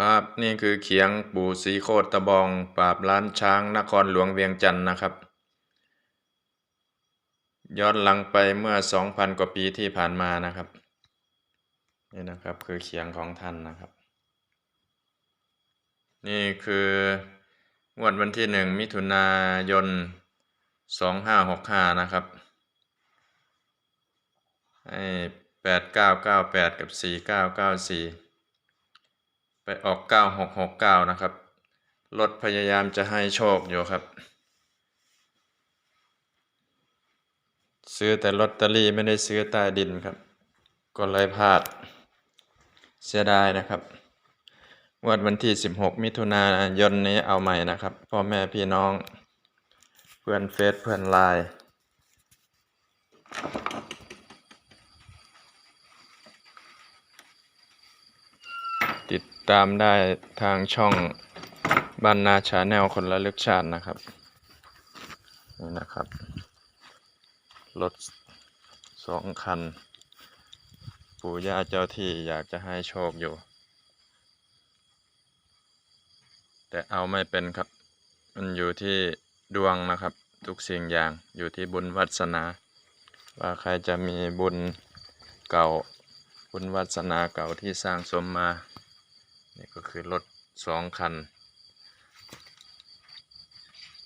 ครับ นี่คือเขียงปู่ศรีโคตรตะบอง ปราบล้านช้างนครหลวงเวียงจันทร์นะครับ ย้อนหลังไปเมื่อสองพันกว่าปีที่ผ่านมานะครับ นี่นะครับคือเขียงของท่านนะครับ นี่คืองวดวันที่หนึ่งมิถุนายนสองห้าหกห้านะครับให้แปดเก้าเก้าแปดกับสี่เก้าเก้าสี่ ไปออกเก้าหกหกเก้านะครับ รถพยายามจะให้โชคอยู่ครับ ซื้อแต่ลอตเตอรี่ไม่ได้ซื้อใต้ดินครับ ก็เลยพลาด เสียดายนะครับงวดวันที่ 16 มิถุนายนนี้เอาใหม่นะครับ พ่อแม่พี่น้อง เพื่อนเฟซเพื่อนไลน์ ติดตามได้ทางช่องบ้านนาชาแนลคนละลึกชาตินะครับ นี่นะครับรถสองคัน ปู่ย่าเจ้าที่อยากจะให้โชคอยู่ แต่เอาไม่เป็นครับ มันอยู่ที่ดวงนะครับ ทุกสิ่งอย่างอยู่ที่บุญวัสนา ว่าใครจะมีบุญเก่าบุญวัสนาเก่าที่สร้างสมมา นี่ก็คือรถสองคัน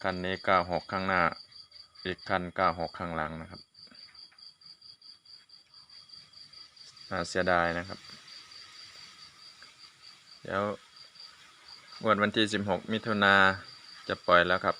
คันนี้เก้าหกข้างหน้า อีกคันเก้าหกข้างหลังนะครับน่าเสียดายนะครับ เดี๋ยววันวันที่16มิถุนาจะปล่อยแล้วครับ